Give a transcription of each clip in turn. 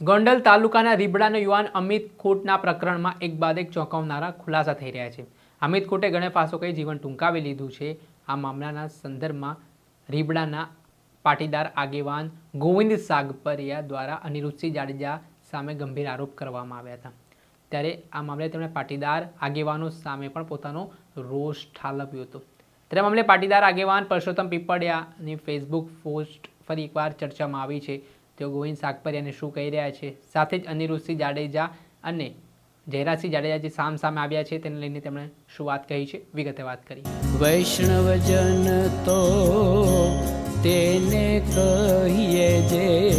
ગોંડલ તાલુકાના રીબડાનો યુવાન અમિત ખોટના પ્રકરણમાં એક બાદ એક ચોંકાવનારા ખુલાસા થઈ રહ્યા છે. અમિત ખોટે ગણે પાસો કહી જીવન ટૂંકાવી લીધું છે. આ મામલાના સંદર્ભમાં રીબડાના પાટીદાર આગેવાન ગોવિંદ સાગપરિયા દ્વારા અનિરુદ્ધસિંહ જાડેજા સામે ગંભીર આરોપ કરવામાં આવ્યા હતા. ત્યારે આ મામલે તેમણે પાટીદાર આગેવાનો સામે પણ પોતાનો રોષ ઠાલવ્યો હતો. ત્યારે મામલે પાટીદાર આગેવાન પરસોત્તમ પીપળિયાની ફેસબુક પોસ્ટ ફરી એકવાર ચર્ચામાં આવી છે. તેઓ ગોવિંદ સાગપરિયાને શું કહી રહ્યા છે? સાથે જ અનિરુદ્ધસિંહ જાડેજા અને જયરાજસિંહ જાડેજા જે સામ સામે આવ્યા છે તેને લઈને તેમણે શું વાત કહી છે? વિગતે વાત કરી. વૈષ્ણવજન તો તેને કહીએ જે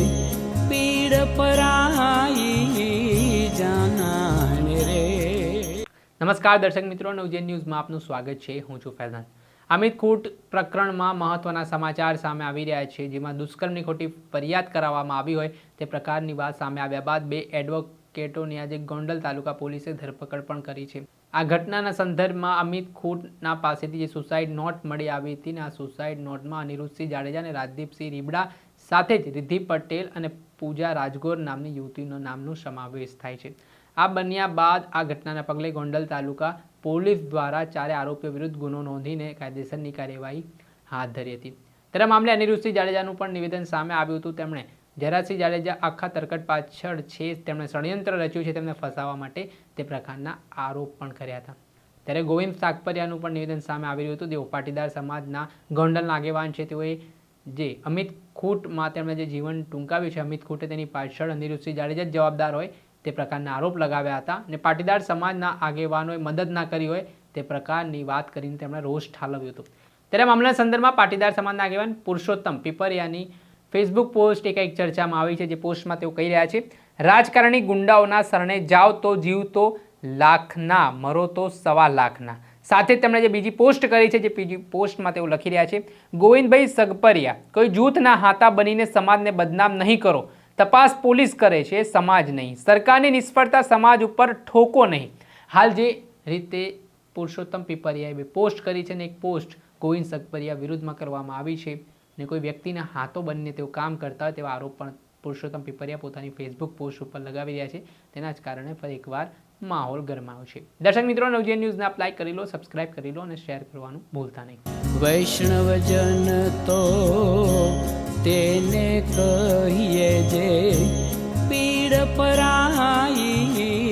પીડ પરાઈ જાનાને રે. નમસ્કાર દર્શક મિત્રો નવજેન ન્યૂઝમાં આપનું સ્વાગત છે. હું છું ફૈઝાન. અમિત ખૂટ પ્રકરણમાં મહત્વના સમાચાર સામે આવી રહ્યા છે, જેમાં દુષ્કર્મની ખોટી ફરિયાદ કરાવવામાં આવી હોય તે પ્રકારની વાત સામે આવ્યા બાદ બે એડવોકેટોની આજે ગોંડલ તાલુકા પોલીસે ધરપકડ પણ કરી છે. આ ઘટનાના સંદર્ભમાં અમિત ખૂટના પાસેથી જે સુસાઇડ નોટ મળી આવી હતી ને આ સુસાઇડ નોટમાં અનિરુદ્ધસિંહ જાડેજા અને રાજદીપસિંહ રીબડા સાથે જ રિદ્ધિ પટેલ અને પૂજા રાજગોર નામની યુવતીનો નામનો સમાવેશ થાય છે. આ બન્યા બાદ આ ઘટનાના પગલે ગોંડલ તાલુકા પોલીસ દ્વારા ચારે આરોપીઓ વિરુદ્ધ ગુનો નોંધીને કાયદેસરની કાર્યવાહી હાથ ધરી હતી. ત્યારે મામલે અનિરુદ્ધસિંહ જાડેજાનું પણ નિવેદન સામે આવ્યું હતું. તેમણે જરાસિંહ જાડેજા આખા તરકટ પાછળ છે, તેમણે ષડયંત્ર રચ્યું છે તેમને ફસાવવા માટે તે પ્રકારના આરોપ પણ કર્યા હતા. ત્યારે ગોવિંદ સાગપરિયાનું પણ નિવેદન સામે આવી રહ્યું હતું. તેઓ પાટીદાર સમાજના ગોંડલના આગેવાન છે. તેઓએ જે અમિત ખૂટમાં તેમણે જે જીવન ટૂંકાવ્યું છે, અમિત ખૂટે તેની પાછળ અનિરુદ્ધસિંહ જાડેજા જ જવાબદાર હોય તે પ્રકારના આરોપ લગાવ્યા હતા અને પાટીદાર સમાજના આગેવાનોએ મદદ ના કરી હોય તે પ્રકારની વાત કરીને તેમણે રોષ ઠાલવ્યો હતો. ત્યારે મામલાના સંદર્ભમાં પાટીદાર સમાજના આગેવાન પુરુષોત્તમ પીપરિયાની ફેસબુક પોસ્ટ એક એક ચર્ચામાં આવી છે જે પોસ્ટમાં તેઓ કહી રહ્યા છે, રાજકારણી ગુંડાઓના શરણે જાઓ તો જીવ તો લાખના, મરો તો સવા લાખના. સાથે તેમણે જે બીજી પોસ્ટ કરી છે, જે બીજી પોસ્ટમાં તેઓ લખી રહ્યા છે, ગોવિંદભાઈ સગપરિયા, કોઈ જૂથના હાતા બનીને સમાજને બદનામ નહીં કરો. તપાસ પોલીસ કરે છે સમાજ નહીં. સરકારની નિષ્ફળતા સમાજ ઉપર ઠોકો નહીં. હાલ જે રીતે પુરુષોત્તમ પીપરિયાએ પોસ્ટ કરી છે ને એક પોસ્ટ ગોવિંદ સગપરિયા વિરુદ્ધમાં કરવામાં આવી છે ને કોઈ વ્યક્તિના હાથો બનીને તેઓ કામ કરતા હોય તેવા આરોપ પણ પુરુષોત્તમ પીપરિયા પોતાની ફેસબુક પોસ્ટ ઉપર લગાવી રહ્યા છે. તેના જ કારણે ફરી એકવાર માહોલ ગરમાયો છે. દર્શક મિત્રો, નવજીવન ન્યૂઝને આપ લાઈક કરી લો, સબસ્ક્રાઇબ કરી લો અને શેર કરવાનું ભૂલતા નહીં. વૈષ્ણવજન તો તેને કહીએ જે પીડ પરાઈ જાના